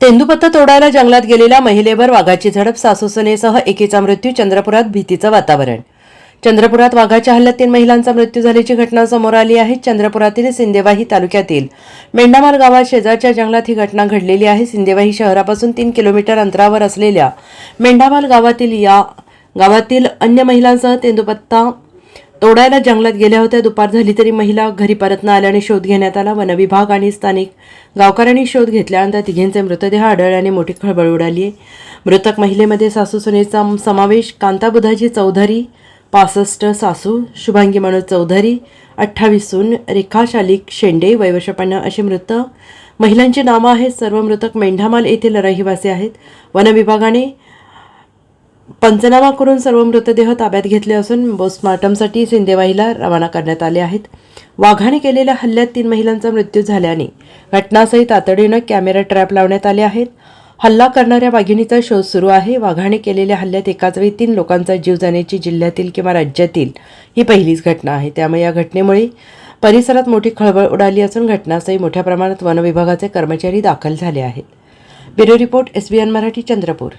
तेंदुपत्ता तोडायला जंगलात गेलेल्या महिलेवर वाघाची झडप सासूसनेसह एकीचा मृत्यू चंद्रपुरात भीतीचं वातावरण. चंद्रपुरात वाघाच्या हल्ल्यात तीन महिलांचा मृत्यू झाल्याची घटना समोर आली आहे. चंद्रपुरातील सिंदेवाही तालुक्यातील मेंढामाल गावात शेजारच्या जंगलात ही घटना घडलेली आहे. सिंदेवाही शहरापासून तीन किलोमीटर अंतरावर असलेल्या मेंढामाल गावातील या गावातील अन्य महिलांसह तेंदुपत्ता तोडायला जंगलात गेल्या होत्या. दुपार झाली तरी महिला घरी परत न आल्याने शोध घेण्यात आला. वनविभाग आणि स्थानिक गावकऱ्यांनी शोध घेतल्यानंतर तिघींचे मृतदेह आढळल्याने मोठी खळबळ उडाली आहे. मृतक महिलेमध्ये सासू सुनेचा समावेश कांता बुधाजी चौधरी पासष्ट सासू शुभांगी मनोज चौधरी अठ्ठावीस सून रेखा शालिक शेंडे वैवशपन्न अशी मृत महिलांची नावं आहेत. सर्व मृतक मेंढामाल येथील रहिवासी आहेत. वनविभागाने पंचनामा करून सर्व मृतदेह ताब्यात घेतले असून पोस्टमार्टमसाठी सिंदेवाईला रवाना करण्यात आले आहेत. वाघाने केलेल्या हल्ल्यात तीन महिलांचा मृत्यू झाल्याने घटनास्थळी तातडीनं कॅमेरा ट्रॅप लावण्यात आले आहेत. हल्ला करणाऱ्या वाघिणीचा शोध सुरू आहे. वाघाने केलेल्या हल्ल्यात एकाच वेळी तीन लोकांचा जीव जाण्याची जिल्ह्यातील किंवा राज्यातील ही पहिलीच घटना आहे. त्यामुळे या घटनेमुळे परिसरात मोठी खळबळ उडाली असून घटनास्थळी मोठ्या प्रमाणात वनविभागाचे कर्मचारी दाखल झाले आहेत. Bureau report SBN Marathi Chandrapur.